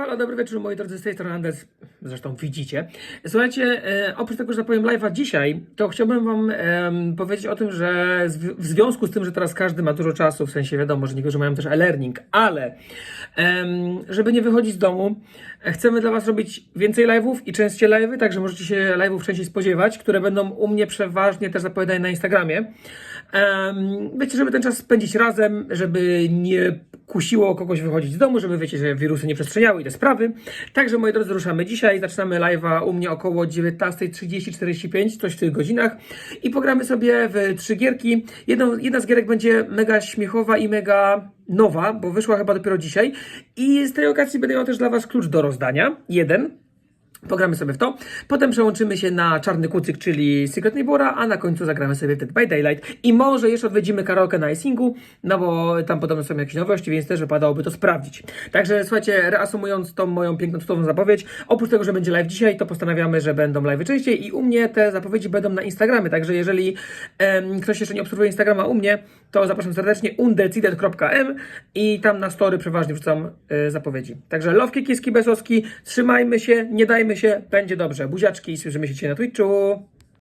halo, dobry wieczór moi drodzy, z tej strony Anders, zresztą widzicie. Słuchajcie, e, oprócz tego, że zapowiem live'a dzisiaj, to chciałbym wam em, powiedzieć o tym, że zw- w związku z tym, że teraz każdy ma dużo czasu, w sensie wiadomo, że niektórzy mają też e-learning, ale em, żeby nie wychodzić z domu, e, chcemy dla was robić więcej live'ów i częściej live'y, także możecie się live'ów częściej spodziewać, które będą u mnie przeważnie też zapowiadane na Instagramie. Em, wiecie, żeby ten czas spędzić razem, żeby nie kusiło kogoś wychodzić z domu, żeby wiecie, że wirusy nie przestrzeniały i te sprawy. Także moi drodzy, ruszamy dzisiaj. Zaczynamy live'a u mnie około 19.30-45, coś w tych godzinach. I pogramy sobie w trzy gierki. Jedna z gierek będzie mega śmiechowa i mega nowa, bo wyszła chyba dopiero dzisiaj. I z tej okazji będę miał też dla Was klucz do rozdania. Jeden. Pogramy sobie w to. Potem przełączymy się na czarny kucyk, czyli Secret Neighbora, a na końcu zagramy sobie Dead by Daylight. I może jeszcze odwiedzimy karaoke na iSingu, no bo tam podobno są jakieś nowości, więc też wypadałoby to sprawdzić. Także słuchajcie, reasumując tą moją piękną cudowną zapowiedź, oprócz tego, że będzie live dzisiaj, to postanawiamy, że będą live częściej i u mnie te zapowiedzi będą na Instagramie. Także jeżeli em, ktoś jeszcze nie obserwuje Instagrama u mnie, to zapraszam serdecznie undecided.m i tam na story przeważnie wrzucam e, zapowiedzi. Także love kieski besoski, trzymajmy się, nie dajmy się, będzie dobrze. Buziaczki słyszymy się dzisiaj na Twitchu.